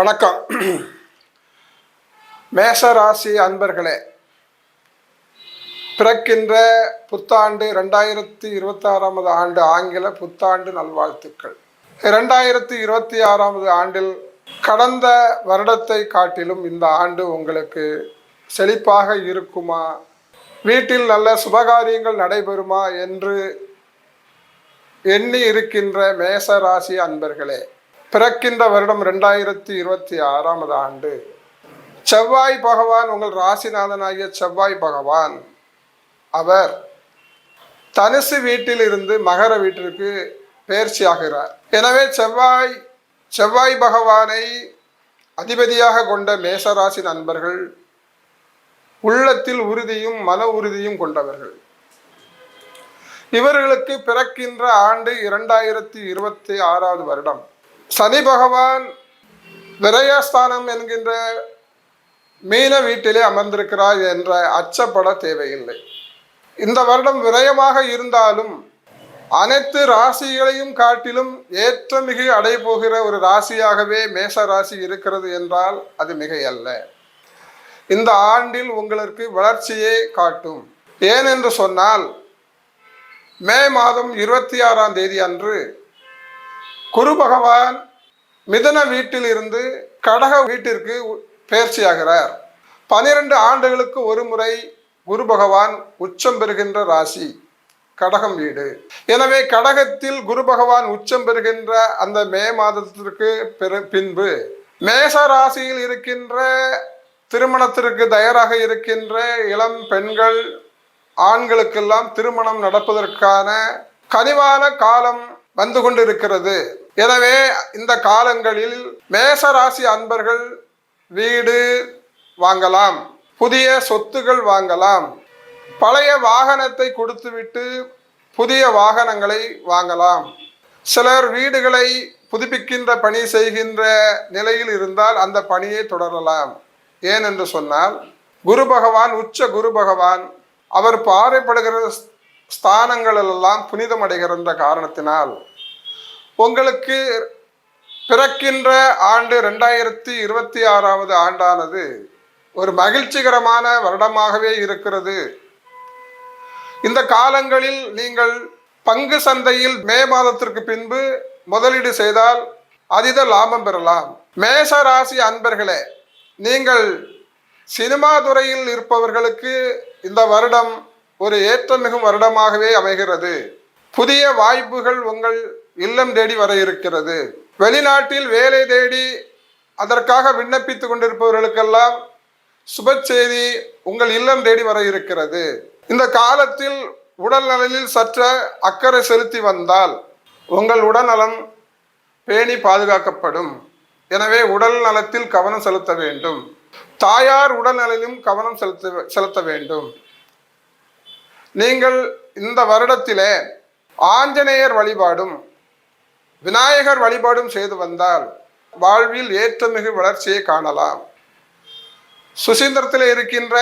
வணக்கம். மேஷராசி அன்பர்களே பிறக்கின்ற புத்தாண்டு ரெண்டாயிரத்தி இருபத்தாறாவது ஆண்டு ஆங்கில புத்தாண்டு நல்வாழ்த்துக்கள். இரண்டாயிரத்தி இருபத்தி ஆறாவது ஆண்டில் கடந்த வருடத்தை காட்டிலும் இந்த ஆண்டு உங்களுக்கு செழிப்பாக இருக்குமா? வீட்டில் நல்ல சுபகாரியங்கள் நடைபெறுமா என்று எண்ணி இருக்கின்ற மேசராசி அன்பர்களே பிறக்கின்ற வருடம் ரெண்டாயிரத்தி இருபத்தி ஆறாவது ஆண்டு. செவ்வாய் பகவான் உங்கள் ராசிநாதனாகிய செவ்வாய் பகவான் அவர் தனுசு வீட்டிலிருந்து மகர வீட்டிற்கு பயிற்சியாகிறார் எனவே செவ்வாய் செவ்வாய் பகவானை அதிபதியாக கொண்ட மேசராசி நண்பர்கள் உள்ளத்தில் உறுதியும் மன உறுதியும் கொண்டவர்கள். இவர்களுக்கு பிறக்கின்ற ஆண்டு இரண்டாயிரத்தி இருபத்தி ஆறாவது வருடம். சனி பகவான் விரயஸ்தானம் என்கின்ற மீன வீட்டிலே அமர்ந்திருக்கிறார் என்ற அச்சப்பட தேவையில்லை. இந்த வருடம் விரயமாக இருந்தாலும் அனைத்து ராசிகளையும் காட்டிலும் ஏற்றமிகு அடைபோகிற ஒரு ராசியாகவே மேச ராசி இருக்கிறது என்றால் அது மிகையல்ல. இந்த ஆண்டில் உங்களுக்கு வளர்ச்சியே காட்டும். ஏனென்று சொன்னால் மே மாதம் இருபத்தி ஆறாம் தேதி அன்று குரு பகவான் மிதன வீட்டில் இருந்து கடக வீட்டிற்கு பயிற்சியாகிறார். பனிரெண்டு ஆண்டுகளுக்கு ஒரு முறை குரு பகவான் உச்சம் பெறுகின்ற ராசி கடகம் வீடு. எனவே கடகத்தில் குரு பகவான் உச்சம் பெறுகின்ற அந்த மே மாதத்திற்கு பிற பின்பு மேச ராசியில் இருக்கின்ற திருமணத்திற்கு தயாராக இருக்கின்ற இளம் பெண்கள் ஆண்களுக்கெல்லாம் திருமணம் நடப்பதற்கான கனிவான காலம் வந்து கொண்டிருக்கிறது. எனவே இந்த காலங்களில் மேச ராசி அன்பர்கள் வீடு வாங்கலாம் புதிய சொத்துகள் வாங்கலாம் பழைய வாகனத்தை கொடுத்துவிட்டு புதிய வாகனங்களை வாங்கலாம். சிலர் வீடுகளை புதுப்பிக்கின்ற பணி செய்கின்ற நிலையில் இருந்தால் அந்த பணியை தொடரலாம். ஏன் என்று சொன்னால் குரு பகவான் உச்ச குரு பகவான் அவர் பாறைப்படுகிற ஸ்தானங்களெல்லாம் புனிதமடைகிற காரணத்தினால் உங்களுக்கு பிறக்கின்ற ஆண்டு ரெண்டாயிரத்தி இருபத்தி ஆறாவது ஆண்டானது ஒரு மகிழ்ச்சிகரமான வருடமாகவே இருக்கிறது. இந்த காலங்களில் நீங்கள் பங்கு சந்தையில் மே மாதத்திற்கு பின்பு முதலீடு செய்தால் அதித லாபம் பெறலாம். மேச ராசி அன்பர்களே நீங்கள் சினிமா துறையில் இருப்பவர்களுக்கு இந்த வருடம் ஒரு ஏற்றமிகும் வருடமாகவே அமைகிறது. புதிய வாய்ப்புகள் உங்கள் இல்லம் தேடி வர இருக்கிறது. வெளிநாட்டில் வேலை தேடி அதற்காக விண்ணப்பித்து கொண்டிருப்பவர்களுக்கெல்லாம் சுப செய்தி உங்கள் இல்லம் தேடி வர இருக்கிறது. இந்த காலத்தில் உடல் நலனில் சற்ற அக்கறை செலுத்தி வந்தால் உங்கள் உடல்நலம் பேணி பாதுகாக்கப்படும். எனவே உடல் நலத்தில் கவனம் செலுத்த வேண்டும். தாயார் உடல்நலிலும் கவனம் செலுத்த செலுத்த வேண்டும். நீங்கள் இந்த வருடத்திலே ஆஞ்சநேயர் வழிபாடும் விநாயகர் வழிபாடும் செய்து வந்தால் வாழ்வில் ஏற்றமிகு வளர்ச்சியை காணலாம். சுசீந்திரத்தில் இருக்கின்ற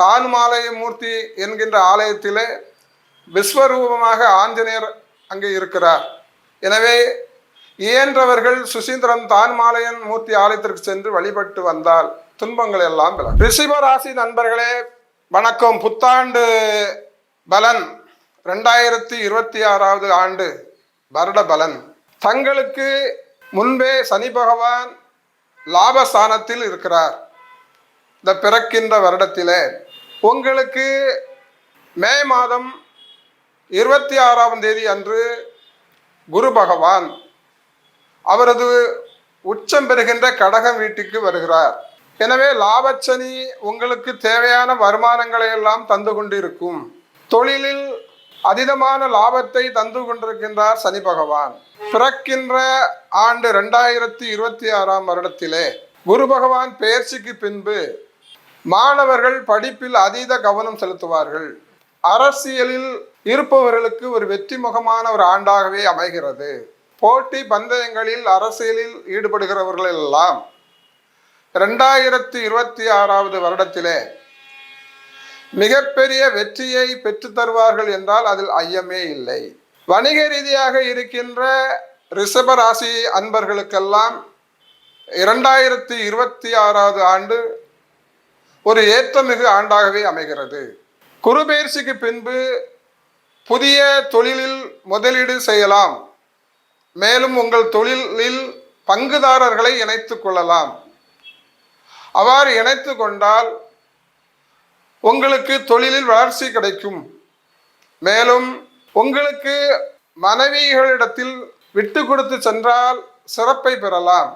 தானுமாலய மூர்த்தி என்கின்ற ஆலயத்திலே விஸ்வரூபமாக ஆஞ்சநேயர் அங்கே இருக்கிறார். எனவே இயன்றவர்கள் சுசீந்திரன் தான்மாலயன் மூர்த்தி ஆலயத்திற்கு சென்று வழிபட்டு வந்தால் துன்பங்கள் எல்லாம் ரிஷிபராசி நண்பர்களே வணக்கம். புத்தாண்டு பலன். ரெண்டாயிரத்தி இருபத்தி ஆறாவது ஆண்டு வருட பலன். தங்களுக்கு முன்பே சனி பகவான் லாபஸ்தானத்தில் இருக்கிறார். இந்த பிறக்கின்ற வருடத்திலே உங்களுக்கு மே மாதம் இருபத்தி ஆறாம் தேதி அன்று குரு பகவான் அவரது உச்சம் பெறுகின்ற கடகம் வீட்டுக்கு வருகிறார். எனவே லாபச்சனி உங்களுக்கு தேவையான வருமானங்களை எல்லாம் தந்து கொண்டிருக்கும். தொழிலில் அதீதமான லாபத்தை தந்து கொண்டிருக்கின்றார் சனி பகவான். பிறக்கின்ற ஆண்டு ரெண்டாயிரத்தி இருபத்தி ஆறாம் வருடத்திலே குரு பகவான் பெயர்ச்சிக்கு பின்பு மாணவர்கள் படிப்பில் அதீத கவனம் செலுத்துவார்கள். அரசியலில் இருப்பவர்களுக்கு ஒரு வெற்றி முகமான ஒரு ஆண்டாகவே அமைகிறது. போட்டி பந்தயங்களில் அரசியலில் ஈடுபடுகிறவர்கள் எல்லாம் ரெண்டாயிரத்தி இருபத்தி ஆறாவது வருடத்திலே மிகப்பெரிய வெற்றியை பெற்று தருவார்கள் என்றால் அதில் ஐயமே இல்லை. வணிக ரீதியாக இருக்கின்ற ரிஷப ராசி அன்பர்களுக்கெல்லாம் இரண்டாயிரத்தி இருபத்தி ஆறாவது ஆண்டு ஒரு ஏற்றமிகு ஆண்டாகவே அமைகிறது. குருபெயர்ச்சிக்கு பின்பு புதிய தொழிலில் முதலீடு செய்யலாம். மேலும் உங்கள் தொழிலில் பங்குதாரர்களை இணைத்துக் கொள்ளலாம். அவ்வாறு இணைத்து கொண்டால் உங்களுக்கு தொழிலில் வளர்ச்சி கிடைக்கும். மேலும் உங்களுக்கு மனைவிகளிடத்தில் விட்டு கொடுத்து சென்றால் சிறப்பை பெறலாம்.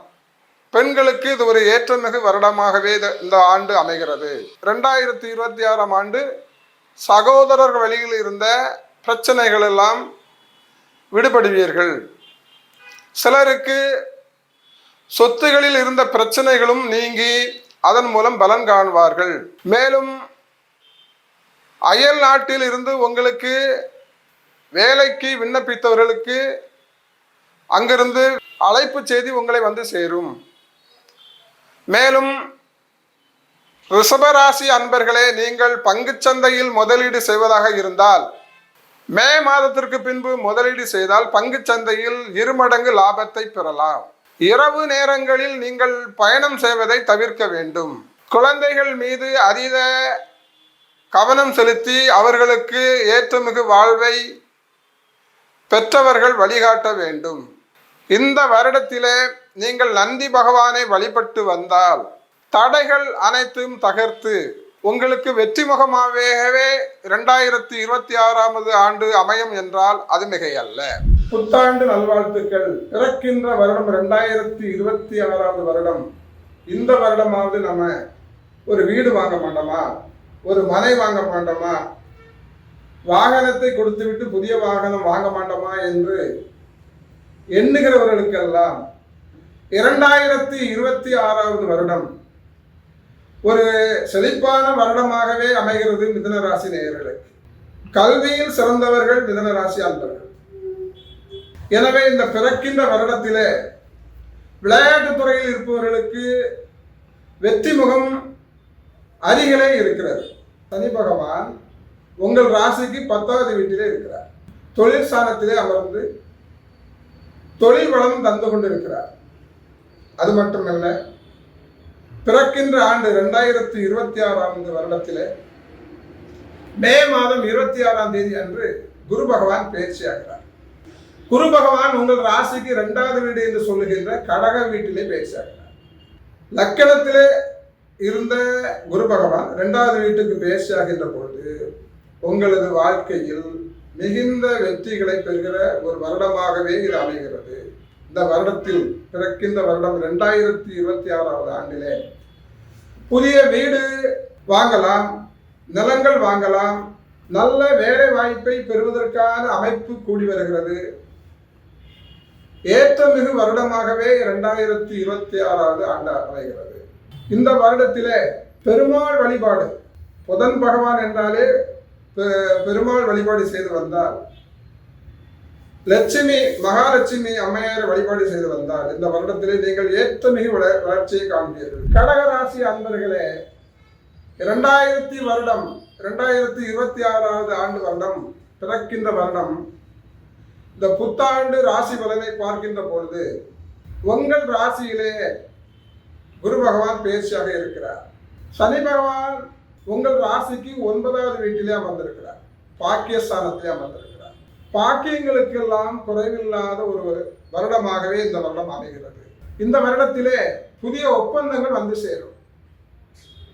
பெண்களுக்கு இது ஒரு ஏற்றமிகு வருடமாகவே இந்த ஆண்டு அமைகிறது. ரெண்டாயிரத்தி இருபத்தி ஆறாம் ஆண்டு சகோதரர் வழியில் இருந்த பிரச்சனைகள் எல்லாம் விடுபடுவீர்கள். சிலருக்கு சொத்துகளில் இருந்த பிரச்சனைகளும் நீங்கி அதன் மூலம் பலன் காண்பார்கள் மேலும் அயல் நாட்டில் இருந்து உங்களுக்கு வேலைக்கு விண்ணப்பித்தவர்களுக்கு அங்கிருந்து அழைப்பு செய்தி உங்களை வந்து சேரும். மேலும் ரிஷபராசி அன்பர்களே நீங்கள் பங்குச் சந்தையில் முதலீடு செய்வதாக இருந்தால் மே மாதத்திற்கு பின்பு முதலீடு செய்தால் பங்குச் சந்தையில் இருமடங்கு லாபத்தை பெறலாம். இரவு நேரங்களில் நீங்கள் பயணம் செய்வதை தவிர்க்க வேண்டும். குழந்தைகள் மீது அதீத கவனம் செலுத்தி அவர்களுக்கு ஏற்றமிகு வாழ்வை பெற்றவர்கள் வழிகாட்ட வேண்டும். இந்த வருடத்திலே நீங்கள் நந்தி பகவானை வழிபட்டு வந்தால் தடைகள் அனைத்தும் தகர்த்து உங்களுக்கு வெற்றி முகமாகவே இரண்டாயிரத்தி இருபத்தி ஆறாவது ஆண்டு அமையும் என்றால் அது மிகையல்ல. புத்தாண்டு நல்வாழ்த்துக்கள். பிறக்கின்ற வருடம் ரெண்டாயிரத்தி இருபத்தி ஆறாவது வருடம். இந்த வருடமாவது நம்ம ஒரு வீடு வாங்க மாட்டோமா? ஒரு மனை வாங்க மாட்டோமா? வாகனத்தை கொடுத்துவிட்டு புதிய வாகனம் வாங்க மாட்டோமா என்று எண்ணுகிறவர்களுக்கெல்லாம் இரண்டாயிரத்தி இருபத்தி ஆறாவது வருடம் ஒரு செழிப்பான வருடமாகவே அமைகிறது மிதன ராசி நேயர்களுக்கு கல்வியில் சிறந்தவர்கள் மிதன ராசி அன்பர்கள். எனவே இந்த பிறக்கின்ற வருடத்திலே விளையாட்டுத் துறையில் இருப்பவர்களுக்கு வெற்றி முகம் அருகிலே இருக்கிறது. சனி பகவான் உங்கள் ராசிக்கு பத்தாவது வீட்டிலே இருக்கிறார். தொழில் ஸ்தானத்திலே அமர்ந்து தொழில் வளம் தந்து கொண்டிருக்கிறார். அது மட்டுமல்ல பிறக்கின்ற ஆண்டு ரெண்டாயிரத்தி இருபத்தி ஆறாம் வருடத்திலே மே மாதம் இருபத்தி ஆறாம் தேதி அன்று குரு பகவான் பயிற்சியாகிறார் குரு பகவான் உங்கள் ராசிக்கு இரண்டாவது வீடு என்று சொல்லுகின்ற கடக வீட்டிலே பயிற்சியாகிறார் லக்கணத்திலே இருந்த குரு பகவான் இரண்டாவது வீட்டுக்கு பயிற்சியாகின்ற பொழுது உங்களது வாழ்க்கையில் மிகுந்த வெற்றிகளை பெறுகிற ஒரு வருடமாகவே இது அமைகிறது. இந்த வருடத்தில் பிறக்கின்ற வருடம் ரெண்டாயிரத்தி இருபத்தி ஆறாவது ஆண்டிலே. புதிய வீடு வாங்கலாம் நிலங்கள் வாங்கலாம் நல்ல வேலை வாய்ப்பை பெறுவதற்கான அமைப்பு கூடி வருகிறது. ஏற்ற மிகு வருடமாகவே இரண்டாயிரத்தி இருபத்தி ஆறாவது ஆண்டு அமைகிறது. இந்த வருடத்திலே பெருமாள் வழிபாடு. புதன் பகவான் என்றாலே பெ- பெருமாள் வழிபாடு செய்து வந்தார். லட்சுமி மகாலட்சுமி அம்மையார் வழிபாடு செய்து வந்தார். இந்த வருடத்திலே நீங்கள் ஏற்றமிகு வளர்ச்சியை காண்பீர்கள். கடகராசி அன்பர்களே இரண்டாயிரத்தி வருடம் இரண்டாயிரத்தி இருபத்தி ஆறாவது ஆண்டு வருடம் பிறக்கின்ற வருடம். இந்த புத்தாண்டு ராசி பலனை பார்க்கின்ற பொழுது உங்கள் ராசியிலே குரு பகவான் பயிற்சியாக இருக்கிறார். சனி பகவான் உங்கள் ராசிக்கு ஒன்பதாவது வீட்டிலே அமர்ந்திருக்கிறார். பாக்கியஸ்தானத்திலே அமர்ந்திருக்கிறார். பாக்கியங்களுக்கெல்லாம் குறைவில்லாத ஒரு வருடமாகவே இந்த வருடம் அமைகிறது. இந்த வருடத்திலே புதிய ஒப்பந்தங்கள் வந்து சேரும்.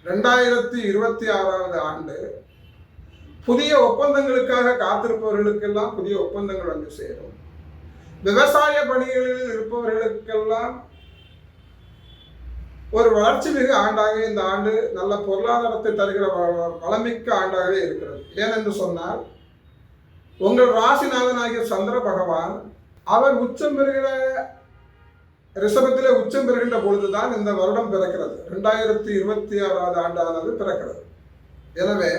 ரெண்டாயிரத்தி இருபத்தி ஆறாவது ஆண்டு புதிய ஒப்பந்தங்களுக்காக காத்திருப்பவர்களுக்கெல்லாம் புதிய ஒப்பந்தங்கள் வந்து சேரும். விவசாய பணிகளில் இருப்பவர்களுக்கெல்லாம் ஒரு வளர்ச்சி மிகு ஆண்டாக இந்த ஆண்டு நல்ல பொருளாதாரத்தை தருகிற வளமிக்க ஆண்டாகவே இருக்கிறது. ஏனென்று சொன்னால் உங்கள் ராசிநாதனாகிய சந்திர பகவான் அவர் உச்சம் பெறுகிற ரிஷபத்திலே உச்சம் பெறுகின்ற பொழுதுதான் இந்த வருடம் பிறக்கிறது. ரெண்டாயிரத்தி இருபத்தி ஆறாவது ஆண்டானது பிறக்கிறது. எனவே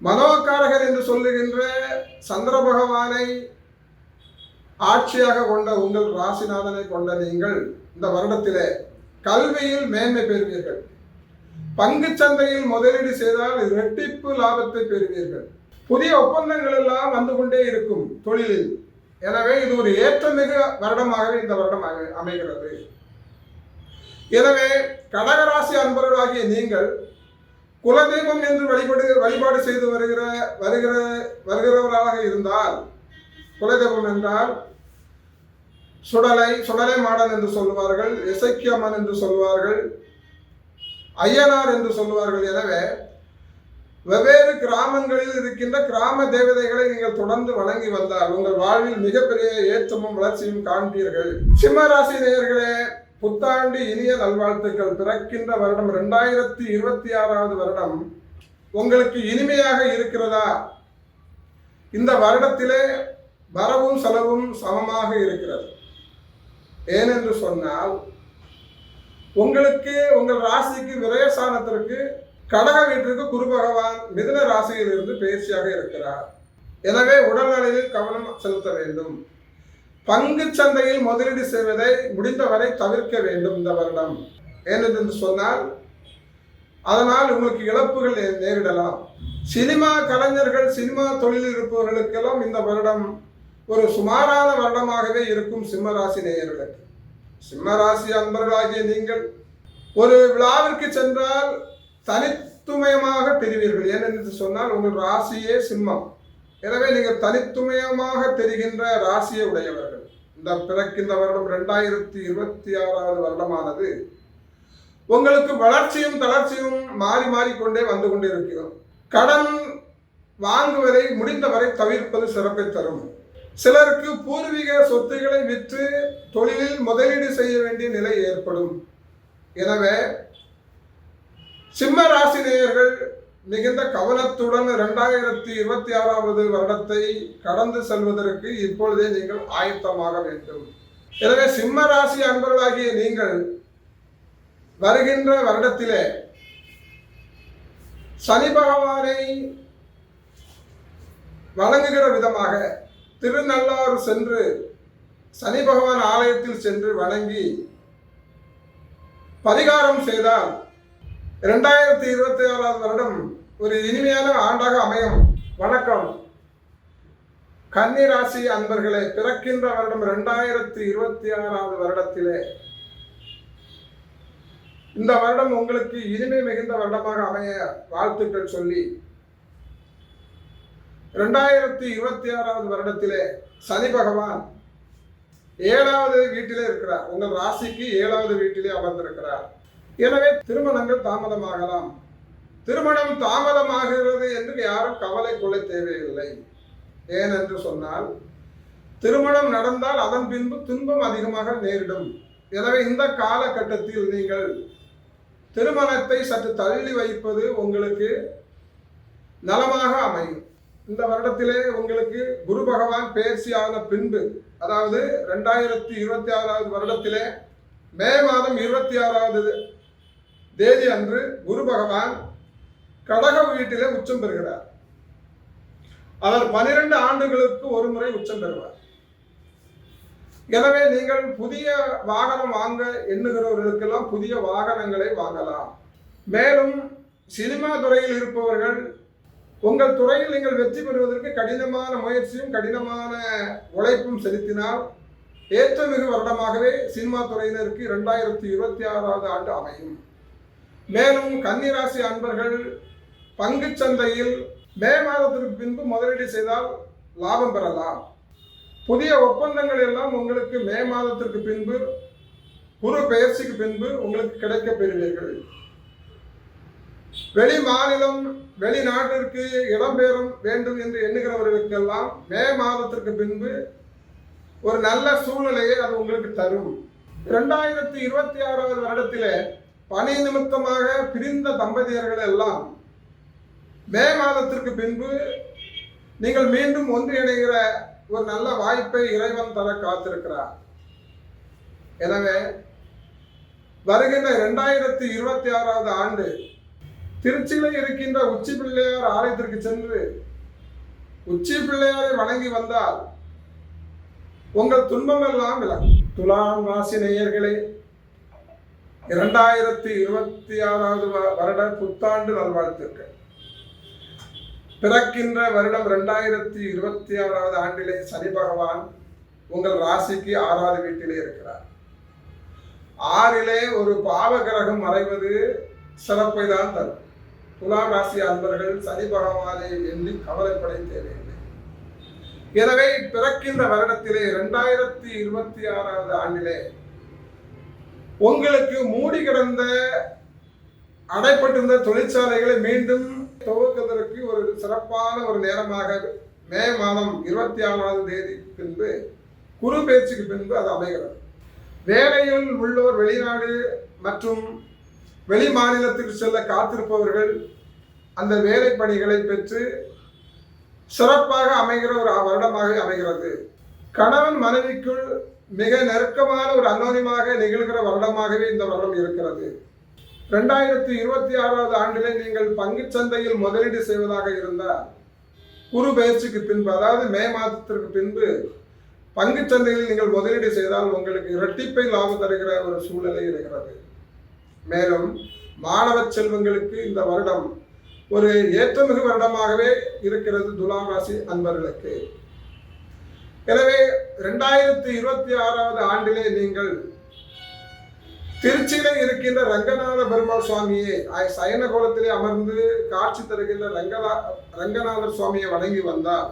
மனோகாரகர் என்று சொல்லுகின்ற சந்திர பகவானை ஆட்சியாக கொண்ட உங்கள் ராசிநாதனை கொண்ட நீங்கள் இந்த வருடத்திலே கல்வியில் மேன்மை பெறுவீர்கள். பங்குச் சந்தையில் முதலீடு செய்தால் இரட்டிப்பு லாபத்தை பெறுவீர்கள். புதிய ஒப்பந்தங்கள் எல்லாம் வந்து கொண்டே இருக்கும் தொழிலில். எனவே இது ஒரு ஏற்றமிகு வருடமாகவே இந்த வருடம் அமை- அமைகிறது. எனவே கடகராசி அன்பர்களாகிய நீங்கள் குலதெய்வம் என்று வழிபடு வழிபாடு செய்து வருகிற வருகிற வருகிறவர்களாக இருந்தால் குலதெய்வம் என்றால் சுடலை சுடலை மாடன் என்று சொல்லுவார்கள் இசைக்கியம்மன் என்று சொல்லுவார்கள் ஐயனார் என்று சொல்லுவார்கள். எனவே வெவ்வேறு கிராமங்களில் இருக்கின்ற கிராம தேவதைகளை நீங்கள் தொடர்ந்து வணங்கி வந்தால் உங்கள் வாழ்வில் மிகப்பெரிய ஏற்றமும் வளர்ச்சியும் காண்பீர்கள். சிம்ம நேயர்களே புத்தாண்டு இனிய நல்வாழ்த்துக்கள். பிறக்கின்ற வருடம் ரெண்டாயிரத்தி இருபத்தி ஆறாவது வருடம் உங்களுக்கு இனிமையாக இருக்கிறதா? இந்த வருடத்திலே வரவும் செலவும் சமமாக இருக்கிறது. ஏனென்று சொன்னால் உங்களுக்கு உங்கள் ராசிக்கு விரயசானத்திற்கு கடக வீட்டிற்கு குரு பகவான் மிதுன ராசியில் இருந்து பயிற்சியாக இருக்கிறார். எனவே உடல்நிலையில் கவனம் செலுத்த வேண்டும். பங்கு சந்தையில் முதலீடு செய்வதை முடிந்தவரை தவிர்க்க வேண்டும் இந்த வருடம். ஏனென்று சொன்னால் அதனால் உங்களுக்கு இழப்புகள் நே- நேரிடலாம். சினிமா கலைஞர்கள் சினிமா தொழிலில் இருப்பவர்களுக்கெல்லாம் இந்த வருடம் ஒரு சுமாரான வருடமாகவே இருக்கும் சிம்ம ராசி நேயர்களுக்கு சிம்ம ராசி அன்பர்களாகிய நீங்கள் ஒரு விழாவிற்கு சென்றால் தனித்துமயமாக தெரிவீர்கள். ஏனென்று சொன்னால் உங்கள் ராசியே சிம்மம். எனவே நீங்கள் தனித்துமயமாக தெரிகின்ற ராசியை உடையவர்கள். இந்த பிறக்கின்ற வருடம் ரெண்டாயிரத்தி இருபத்தி ஆறாவது வருடமானது உங்களுக்கு வளர்ச்சியும் தளர்ச்சியும் மாறி மாறிக்கொண்டே வந்து கொண்டே இருக்கிறோம் கடன் வாங்குவதை முடிந்தவரை தவிர்ப்பது சிறப்பை தரும். சிலருக்கு பூர்வீக சொத்துக்களை விற்று தொழிலில் முதலீடு செய்ய வேண்டிய நிலை ஏற்படும். எனவே சிம்ம ராசி நேயர்கள் மிகுந்த கவனத்துடன் இரண்டாயிரத்தி இருபத்தி ஆறாவது வருடத்தை கடந்து செல்வதற்கு இப்பொழுதே நீங்கள் ஆயத்தமாக வேண்டும். எனவே சிம்ம ராசி அன்பர்களாகிய நீங்கள் வருகின்ற வருடத்திலே சனி பகவானை வழங்குகிற விதமாக திருநள்ளாறு சென்று சனி பகவான் ஆலயத்தில் சென்று வணங்கி பரிகாரம் செய்தால் இரண்டாயிரத்தி இருபத்தி ஆறாவது வருடம் ஒரு இனிமையான ஆண்டாக அமையும். வணக்கம். கன்னிராசி அன்பர்களே பிறக்கின்ற வருடம் இரண்டாயிரத்தி இருபத்தி ஆறாவது வருடத்திலே. இந்த வருடம் உங்களுக்கு இனிமை மிகுந்த வருடமாக அமைய வாழ்த்துக்கள் சொல்லி ரெண்டாயிரத்தி இருபத்தி ஆறாவது வருடத்திலே சனி பகவான் ஏழாவது வீட்டிலே இருக்கிறார். உங்கள் ராசிக்கு ஏழாவது வீட்டிலே அமர்ந்திருக்கிறார். எனவே திருமணங்கள் தாமதமாகலாம். திருமணம் தாமதமாகிறது என்று யாரும் கவலை கொள்ள தேவையில்லை. ஏனென்று சொன்னால் திருமணம் நடந்தால் அதன் பின்பு துன்பம் அதிகமாக நேரிடும். எனவே இந்த காலகட்டத்தில் நீங்கள் திருமணத்தை சற்று தள்ளி வைப்பது உங்களுக்கு நலமாக அமையும். இந்த வருடத்திலே உங்களுக்கு குரு பகவான் பேர்ச்சியான பின்பு அதாவது ரெண்டாயிரத்தி இருபத்தி ஆறாவது வருடத்திலே மே மாதம் இருபத்தி ஆறாவது தேதி அன்று குரு பகவான் கடக வீட்டிலே உச்சம் பெறுகிறார். அவர் பனிரெண்டு ஆண்டுகளுக்கு ஒரு முறை உச்சம் பெறுவார். எனவே நீங்கள் புதிய வாகனம் வாங்க எண்ணுகிறவர்களுக்கெல்லாம் புதிய வாகனங்களை வாங்கலாம். மேலும் சினிமா துறையில் இருப்பவர்கள் உங்கள் துறையில் நீங்கள் வெற்றி பெறுவதற்கு கடினமான முயற்சியும் கடினமான உழைப்பும் செலுத்தினால் ஏற்றமிகு வருடமாகவே சினிமா துறையினருக்கு இரண்டாயிரத்தி இருபத்தி ஆறாவது ஆண்டு அமையும். மேலும் கன்னிராசி அன்பர்கள் பங்குச் சந்தையில் மே மாதத்திற்கு பின்பு முதலீடு செய்தால் லாபம் பெறலாம். புதிய ஒப்பந்தங்கள் எல்லாம் உங்களுக்கு மே மாதத்திற்கு பின்பு குரு பெயர்ச்சிக்கு பின்பு உங்களுக்கு கிடைக்க பெறுவீர்கள். வெளி மாநிலம் வெளிநாட்டிற்கு இடம்பெறும் வேண்டும் என்று எண்ணுகிறவர்களுக்கெல்லாம் மே மாதத்திற்கு பின்பு ஒரு நல்ல சூழ்நிலையை அது உங்களுக்கு தரும். இரண்டாயிரத்தி இருபத்தி ஆறாவது வருடத்திலே பணி நிமித்தமாக பிரிந்த தம்பதியர்கள் எல்லாம் மே மாதத்திற்கு பின்பு நீங்கள் மீண்டும் ஒன்றிணைகிற ஒரு நல்ல வாய்ப்பை இறைவன் தர காத்திருக்கிறார். எனவே வருகின்ற இரண்டாயிரத்தி இருபத்தி ஆறாவது ஆண்டு திருச்சியில் இருக்கின்ற உச்சி பிள்ளையார் ஆலயத்திற்கு சென்று உச்சி பிள்ளையாரை வணங்கி வந்தால் உங்கள் துன்பம் எல்லாம் விலகும் துலாம் ராசி நேயர்களே இரண்டாயிரத்தி இருபத்தி ஆறாவது வ- வருட புத்தாண்டு நல்வாழ்த்துக்கள். பிறக்கின்ற வருடம் ரெண்டாயிரத்தி இருபத்தி ஆறாவது ஆண்டிலே சனி பகவான் உங்கள் ராசிக்கு ஆறாவது வீட்டிலே இருக்கிறார். ஆறிலே ஒரு பாவகிரகம் மறைவது சிறப்பை தான் தரும். துலாம் ராசி அன்பர்கள் சனி பகவானை எண்ணி கவலைப்படை தேவையில்லை. எனவே பிறக்கின்ற வருடத்திலே இரண்டாயிரத்தி இருபத்தி ஆறாவது ஆண்டிலே உங்களுக்கு மூடி கிடந்த அடைப்பட்டிருந்த தொழிற்சாலைகளை மீண்டும் துவக்குவதற்கு ஒரு சிறப்பான ஒரு நேரமாக மே மாதம் இருபத்தி ஆறாவது தேதி பின்பு குரு பேச்சுக்கு பின்பு அது அமைகிறது. வேலையில் உள்ளோர் வெளிநாடு மற்றும் வெளி மாநிலத்திற்கு செல்ல காத்திருப்பவர்கள் அந்த வேலை பணிகளை பெற்று சிறப்பாக அமைகிற ஒரு வருடமாக அமைகிறது. கணவன் மனைவிக்குள் மிக நெருக்கமான ஒரு அன்னோனியமாக நிகழ்கிற வருடமாகவே இந்த வருடம் இருக்கிறது. ரெண்டாயிரத்தி இருபத்தி ஆறாவது ஆண்டிலே நீங்கள் பங்கு சந்தையில் முதலீடு செய்வதாக இருந்தால் குரு பயிற்சிக்கு பின்பு அதாவது மே மாதத்திற்கு பின்பு பங்கு சந்தையில் நீங்கள் முதலீடு செய்தால் உங்களுக்கு இரட்டிப்பை லாபம் தருகிற ஒரு சூழ்நிலை இருக்கிறது. மேலும் மாணவ செல்வங்களுக்கு இந்த வருடம் ஒரு ஏற்றமிகு வருடமாகவே இருக்கிறது துலாம் ராசி அன்பர்களுக்கு. எனவே ரெண்டாயிரத்தி இருபத்தி ஆறாவது ஆண்டிலே நீங்கள் திருச்சியில இருக்கின்ற ரங்கநாத பெருமாள் சுவாமியை சயன கோலத்திலே அமர்ந்து காட்சி தருகின்ற ரங்கநா ரங்கநாதர் சுவாமியை வணங்கி வந்தால்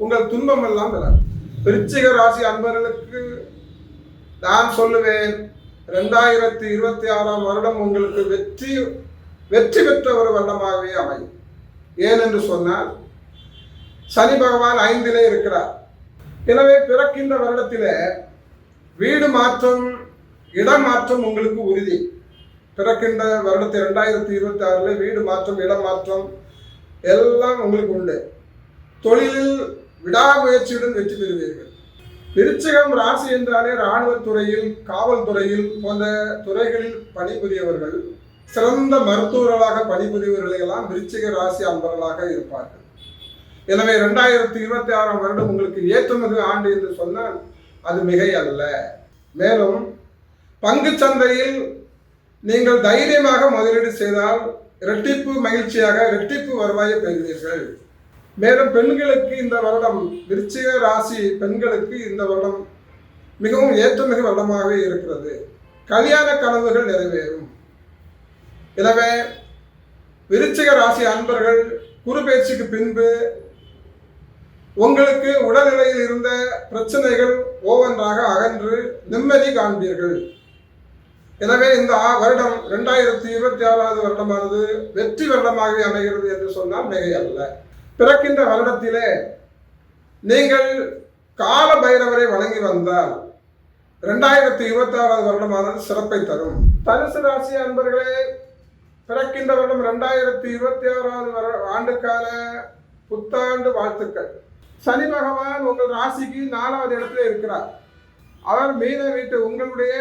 உங்கள் துன்பம் எல்லாம் விலகும் விருச்சிக ராசி அன்பர்களுக்கு நான் சொல்லுவேன் ரெண்டாயிரத்தி இருபத்தி ஆறாம் வருடம் உங்களுக்கு வெற்றி வெற்றி பெற்ற ஒரு வருடமாகவே அமையும். ஏனென்று சொன்னால் சனி பகவான் ஐந்திலே இருக்கிறார். எனவே பிறக்கின்ற வருடத்திலே வீடு மாற்றம் இடம் மாற்றம் உங்களுக்கு உறுதி. பிறக்கின்ற வருடத்தை ரெண்டாயிரத்தி இருபத்தி ஆறில் வீடு மாற்றம் இடம் மாற்றம் எல்லாம் உங்களுக்கு உண்டு. தொழிலில் விடாமுயற்சியுடன் வெற்றி பெறுவீர்கள். விருச்சிகம் ராசி என்றாலே இராணுவத்துறையில் காவல்துறையில் போன்ற துறைகளில் பணிபுரியவர்கள் சிறந்த மருத்துவர்களாக பணிபுரியவர்களையெல்லாம் விருச்சிக ராசி அன்பர்களாக இருப்பார்கள். எனவே ரெண்டாயிரத்தி இருபத்தி ஆறாம் வருடம் உங்களுக்கு ஏற்றுமிகு ஆண்டு என்று சொன்னால் அது மிகை அல்ல மேலும் பங்கு சந்தையில் நீங்கள் தைரியமாக முதலீடு செய்தால் இரட்டிப்பு மகிழ்ச்சியாக இரட்டிப்பு வருவாயை பெறுவீர்கள். மேலும் பெண்களுக்கு இந்த வருடம் விருச்சிக ராசி பெண்களுக்கு இந்த வருடம் மிகவும் ஏற்றமிகு வருடமாகவே இருக்கிறது. கல்யாண கனவுகள் நிறைவேறும். எனவே விருச்சிக ராசி அன்பர்கள் குரு பயிற்சிக்கு பின்பு உங்களுக்கு உடல்நிலையில் இருந்த பிரச்சனைகள் ஒவ்வொன்றாக அகன்று நிம்மதி காண்பீர்கள். எனவே இந்த ஆ- வருடம் ரெண்டாயிரத்தி இருபத்தி ஆறாவது வருடமானது வெற்றி வருடமாகவே அமைகிறது என்று சொன்னால் மிகையல்ல. பிறக்கின்ற வருடத்திலே நீங்கள் கால பைரவரை வணங்கி வந்தால் ரெண்டாயிரத்தி இருபத்தி ஆறாவது வருடமானது சிறப்பை தரும். தனுசு ராசி அன்பர்களே பிறக்கின்ற வருடம் ரெண்டாயிரத்தி இருபத்தி ஆறாவது வர ஆண்டுக்கால புத்தாண்டு வாழ்த்துக்கள். சனி பகவான் உங்கள் ராசிக்கு நாலாவது இடத்துல இருக்கிறார். அவர் மீன வீட்டு உங்களுடைய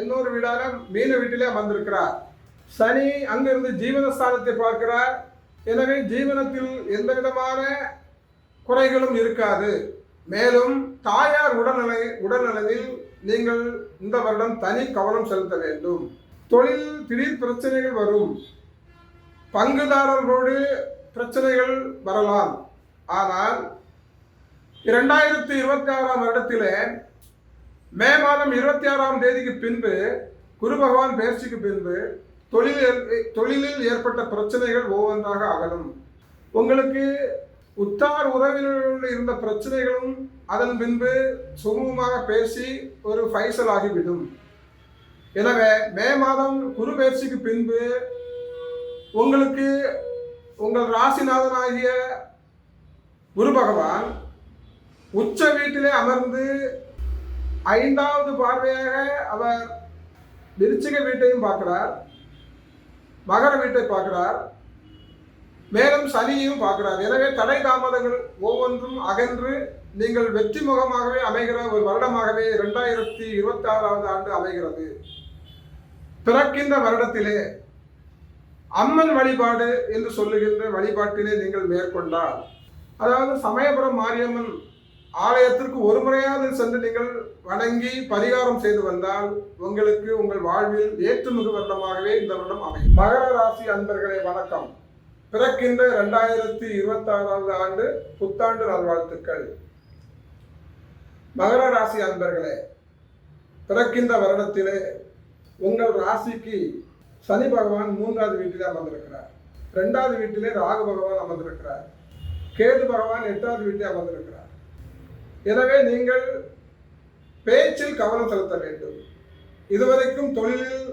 இன்னொரு வீடான மீன வீட்டிலே அமர்ந்திருக்கிறார். சனி அங்கிருந்து ஜீவனஸ்தானத்தை பார்க்கிறார். எனவே ஜீவனத்தில் எந்த விதமான குறைகளும் இருக்காது. மேலும் தாயார் உடல்நிலை உடல்நலனில் நீங்கள் இந்த வருடம் தனி கவனம் செலுத்த வேண்டும். தொழில் திடீர் பிரச்சனைகள் வரும். பங்குதாரர்களோடு பிரச்சனைகள் வரலாம். ஆனால் இரண்டாயிரத்தி இருபத்தி ஆறாம் வருடத்திலே மே மாதம் இருபத்தி ஆறாம் தேதிக்கு பின்பு குரு பகவான் பயிற்சிக்கு பின்பு தொழில் தொழிலில் ஏற்பட்ட பிரச்சனைகள் ஒவ்வொன்றாக அகலும். உங்களுக்கு உத்தார் உறவினர்களுடன் இருந்த பிரச்சனைகளும் அதன் பின்பு சுமூகமாக பேசி ஒரு ஃபைசல் ஆகிவிடும். எனவே மே மாதம் குரு பயிற்சிக்கு பின்பு உங்களுக்கு உங்கள் ராசிநாதனாகிய குரு பகவான் உச்ச வீட்டிலே அமர்ந்து ஐந்தாவது பார்வையாக அவர் விருச்சிக வீட்டையும் பார்க்கிறார். மகர வீட்டை பார்க்கிறார். மேலும் சனியையும் பார்க்கிறார். எனவே தடை தாமதங்கள் ஒவ்வொன்றும் அகன்று நீங்கள் வெற்றி முகமாகவே அமைகிற ஒரு வருடமாகவே இரண்டாயிரத்தி இருபத்தி ஆறாவது ஆண்டு அமைகிறது. பிறக்கின்ற வருடத்திலே அம்மன் வழிபாடு என்று சொல்லுகின்ற வழிபாட்டிலே நீங்கள் மேற்கொண்டால் அதாவது சமயபுரம் மாரியம்மன் ஆலயத்திற்கு ஒரு முறையாவது சென்று நீங்கள் வணங்கி பரிகாரம் செய்து வந்தால் உங்களுக்கு உங்கள் வாழ்வில் ஏற்றுமிகு வருடமாகவே இந்த வருடம் அமையும். மகர ராசி அன்பர்களே வணக்கம். பிறக்கின்ற இரண்டாயிரத்தி இருபத்தி ஆறாவது ஆண்டு புத்தாண்டு நல்வாழ்த்துக்கள். மகர ராசி அன்பர்களே பிறக்கின்ற வருடத்திலே உங்கள் ராசிக்கு சனி பகவான் மூன்றாவது வீட்டிலே அமர்ந்திருக்கிறார். ரெண்டாவது வீட்டிலே ராகு பகவான் அமர்ந்திருக்கிறார். கேது பகவான் எட்டாவது வீட்டிலே அமர்ந்திருக்கிறார். எனவே நீங்கள் பேச்சில் கவனம் செலுத்த வேண்டும். இதுவரைக்கும் தொழிலில்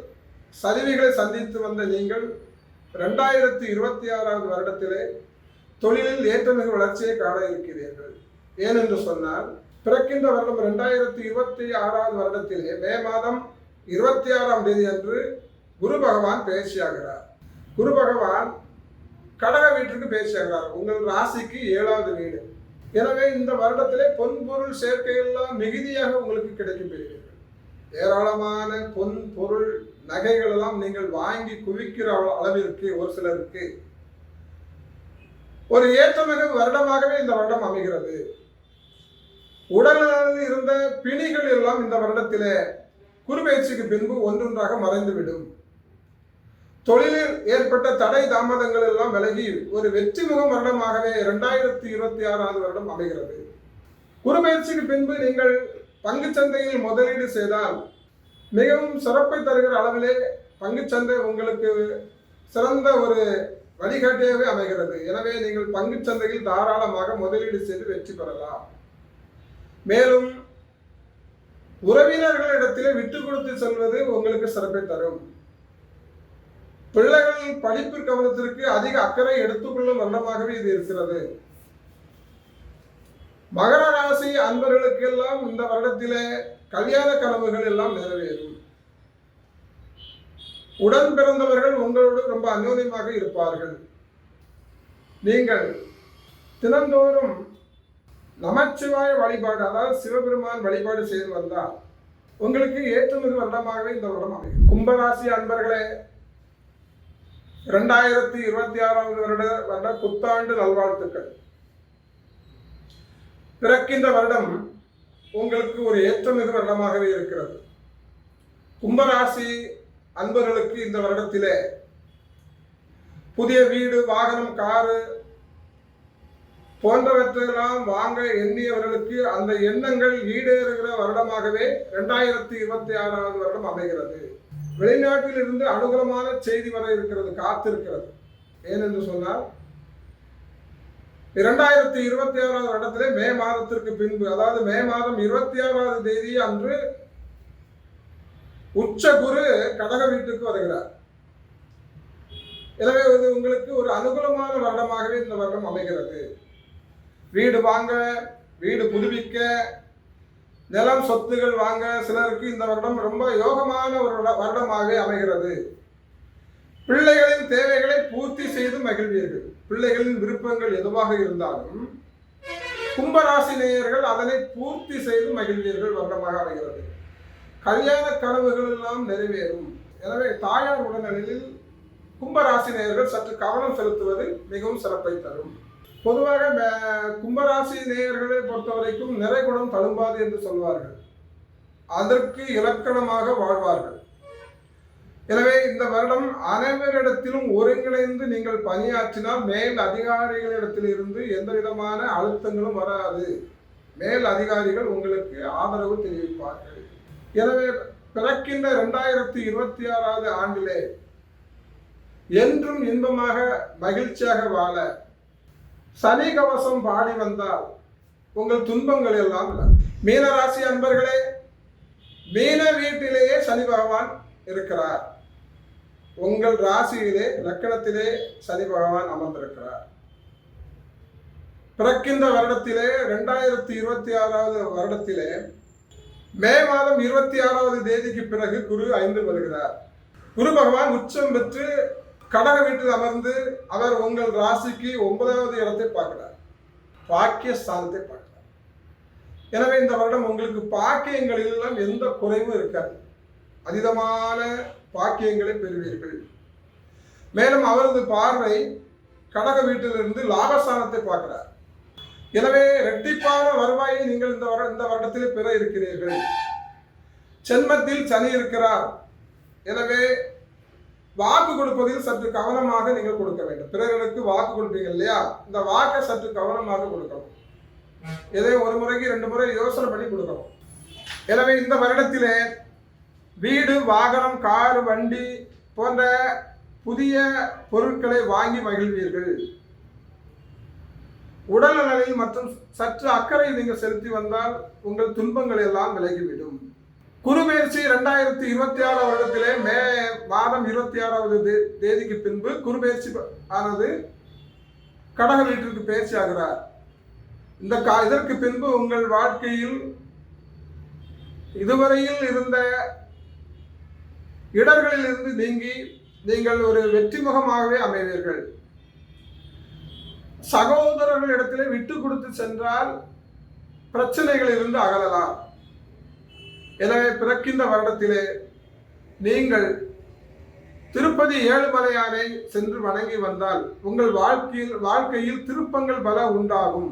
சரிவுகளை சந்தித்து வந்த நீங்கள் ரெண்டாயிரத்தி இருபத்தி ஆறாவது வருடத்திலே தொழிலில் ஏற்றமிகு வளர்ச்சியை காண இருக்கிறீர்கள். ஏனென்று சொன்னால் பிறக்கின்ற வருடம் ரெண்டாயிரத்தி இருபத்தி ஆறாவது வருடத்திலே மே மாதம் இருபத்தி ஆறாம் தேதி அன்று குரு பகவான் பேசியாகிறார். குரு பகவான் கடக வீட்டிற்கு பேசியாகிறார். உங்கள் ராசிக்கு ஏழாவது வீடு. எனவே இந்த வருடத்திலே பொன்பொருள் சேர்க்கையெல்லாம் மிகுதியாக உங்களுக்கு கிடைக்கும் பெறுவீர்கள் ஏராளமான பொன் பொருள் நகைகள் எல்லாம் நீங்கள் வாங்கி குவிக்கிற அளவிற்கு ஒரு சிலருக்கு ஒரு ஏற்றமிகு வருடமாகவே இந்த வருடம் அமைகிறது. உடலில் இருந்த பிணிகள் எல்லாம் இந்த வருடத்திலே குறுபயிற்சிக்கு பின்பு ஒன்றொன்றாக மறைந்துவிடும். தொழிலில் ஏற்பட்ட தடை தாமதங்கள் எல்லாம் விலகி ஒரு வெற்றிமுகம் வருடமாகவே இரண்டாயிரத்தி இருபத்தி ஆறாவது வருடம் அமைகிறது. குருபெயர்ச்சிக்கு பின்பு நீங்கள் பங்குச் சந்தையில் முதலீடு செய்தால் மிகவும் சிறப்பை தருகிற அளவிலே பங்குச்சந்தை உங்களுக்கு சிறந்த ஒரு வழிகாட்டியாகவே அமைகிறது. எனவே நீங்கள் பங்குச் சந்தையில் தாராளமாக முதலீடு செய்து வெற்றி பெறலாம். மேலும் உறவினர்களிடத்திலே விட்டு கொடுத்து செல்வது உங்களுக்கு சிறப்பை தரும். பிள்ளைகள் படிப்பு கவனத்திற்கு அதிக அக்கறை எடுத்துக்கொள்ளும் வண்ணமாகவே இது இருக்கிறது. மகர ராசி அன்பர்களுக்கெல்லாம் இந்த வருடத்திலே கல்யாண கனவுகள் எல்லாம் நிறைவேறும். உடன் பிறந்தவர்கள் உங்களோடு ரொம்ப அந்யோன்யமாக இருப்பார்கள். நீங்கள் தினந்தோறும் நமச்சிவாய வழிபாடு அதாவது சிவபெருமான் வழிபாடு செய்து வந்தால் உங்களுக்கு ஏற்றுமிகு வருடமாகவே இந்த வருடம் அமையும். கும்பராசி அன்பர்களே இரண்டாயிரத்தி இருபத்தி ஆறாவது வருட வருட புத்தாண்டு நல்வாழ்த்துக்கள். பிறக்கின்ற வருடம் உங்களுக்கு ஒரு ஏற்றமிகு வருடமாகவே இருக்கிறது. கும்பராசி அன்பர்களுக்கு இந்த வருடத்திலே புதிய வீடு வாகனம் காரு போன்றவற்றையெல்லாம் வாங்க எண்ணியவர்களுக்கு அந்த எண்ணங்கள் ஈடேறுகிற வருடமாகவே இரண்டாயிரத்தி இருபத்தி ஆறாவது வருடம் அமைகிறது. வெளிநாட்டில் இருந்து அனுகூலமான செய்தி வர இருக்கிறது காத்திருக்கிறது. ஏனென்று சொன்னால் இரண்டாயிரத்தி இருபத்தி ஆறாவது வருடத்திலே மே மாதத்திற்கு பின்பு அதாவது மே மாதம் இருபத்தி ஆறாவது தேதி அன்று உச்ச குரு கடக வீட்டுக்கு வருகிறார். எனவே இது உங்களுக்கு ஒரு அனுகூலமான வருடமாகவே இந்த வருடம் அமைகிறது. வீடு வாங்க வீடு புதுப்பிக்க நிலம் சொத்துகள் வாங்க சிலருக்கு இந்த வருடம் ரொம்ப யோகமான ஒரு வருட- வருடமாகவே அமைகிறது. பிள்ளைகளின் தேவைகளை பூர்த்தி செய்து மகிழ்வீர்கள். பிள்ளைகளின் விருப்பங்கள் எதுவாக இருந்தாலும் கும்பராசி நேயர்கள் அதனை பூர்த்தி செய்து மகிழ்வீர்கள் வருடமாக அமைகிறது. கல்யாண கனவுகள் எல்லாம் நிறைவேறும். எனவே தாயார் உடல்நிலையில் கும்பராசி நேயர்கள் சற்று கவனம் செலுத்துவது மிகவும் சிறப்பை தரும். பொதுவாக கும்பராசி நேயர்களை பொறுத்தவரைக்கும் நிறைகுணம் தழும்பாது என்று சொல்வார்கள். அதற்கு இலக்கணமாக வாழ்வார்கள். எனவே இந்த வருடம் அனைவரிடத்திலும் ஒருங்கிணைந்து நீங்கள் பணியாற்றினால் மேல் அதிகாரிகளிடத்தில் இருந்து எந்த விதமான அழுத்தங்களும் வராது. மேல் அதிகாரிகள் உங்களுக்கு ஆதரவு தெரிவிப்பார்கள். எனவே பிறக்கின்ற இரண்டாயிரத்தி இருபத்தி ஆறாவது ஆண்டிலே என்றும் இன்பமாக மகிழ்ச்சியாக வாழ சனி கவசம் பாடி வந்தால் உங்கள் துன்பங்கள் எல்லாம் மீன மீனராசி அன்பர்களே மீன வீட்டிலேயே சனி பகவான் இருக்கிறார். உங்கள் ராசியிலே லக்கணத்திலே சனி பகவான் அமர்ந்திருக்கிறார். பிறக்கின்ற வருடத்திலே ரெண்டாயிரத்தி இருபத்தி ஆறாவது வருடத்திலே மே மாதம் இருபத்தி ஆறாவது தேதிக்கு பிறகு குரு ஐந்து வருகிறார். குரு பகவான் உச்சம் பெற்று கடக வீட்டில் அமர்ந்து அவர் உங்கள் ராசிக்கு ஒன்பதாவது இடத்தை பார்க்கிறார். பாக்கிய ஸ்தானத்தை பார்க்கிறார். எனவே இந்த வருடம் உங்களுக்கு பாக்கியங்களில் எல்லாம் எந்த குறைவும் இருக்காது. அதீதமான பாக்கியங்களை பெறுவீர்கள். மேலும் அவரது பார்வை கடக வீட்டிலிருந்து லாபஸ்தானத்தை பார்க்கிறார். எனவே இரட்டிப்பான வருவாயை நீங்கள் இந்த வர இந்த வருடத்தில் பெற இருக்கிறீர்கள். சென்மத்தில் சனி இருக்கிறார். எனவே வாக்கு கொடுப்பதில் சற்று கவனமாக நீங்கள் கொடுக்க வேண்டும். பிறர்களுக்கு வாக்கு கொடுப்பீங்க இல்லையா? இந்த வாக்கை சற்று கவனமாக கொடுக்கணும். எதையும் ஒரு முறைக்கு ரெண்டு முறை யோசனை பண்ணி கொடுக்கணும். எனவே இந்த வருடத்திலே வீடு வாகனம் கார் வண்டி போன்ற புதிய பொருட்களை வாங்கி மகிழ்வீர்கள். உடல் நலனில் மற்றும் சற்று அக்கறை நீங்கள் செலுத்தி வந்தால் உங்கள் துன்பங்கள் எல்லாம் விலகிவிடும். குருபெயர்ச்சி ரெண்டாயிரத்தி இருபத்தி ஆறு வருடத்திலே மே மாதம் இருபத்தி ஆறாவது தேதிக்கு பின்பு குருபெயர்ச்சி ஆனது கடக வீட்டிற்கு பயிற்சி ஆகிறார் இந்த கா இதற்கு பின்பு உங்கள் வாழ்க்கையில் இதுவரையில் இருந்த இடர்களில் இருந்து நீங்கி நீங்கள் ஒரு வெற்றிமுகமாகவே அமைவீர்கள். சகோதரர்களிடத்திலே விட்டு கொடுத்து சென்றால் பிரச்சனைகள் இருந்து அகலலாம். எனவே பிறக்கின்ற வருடத்திலே நீங்கள் திருப்பதி ஏழுமலையானை சென்று வணங்கி வந்தால் உங்கள் வாழ்க்கையில் வாழ்க்கையில் திருப்பங்கள் பல உண்டாகும்.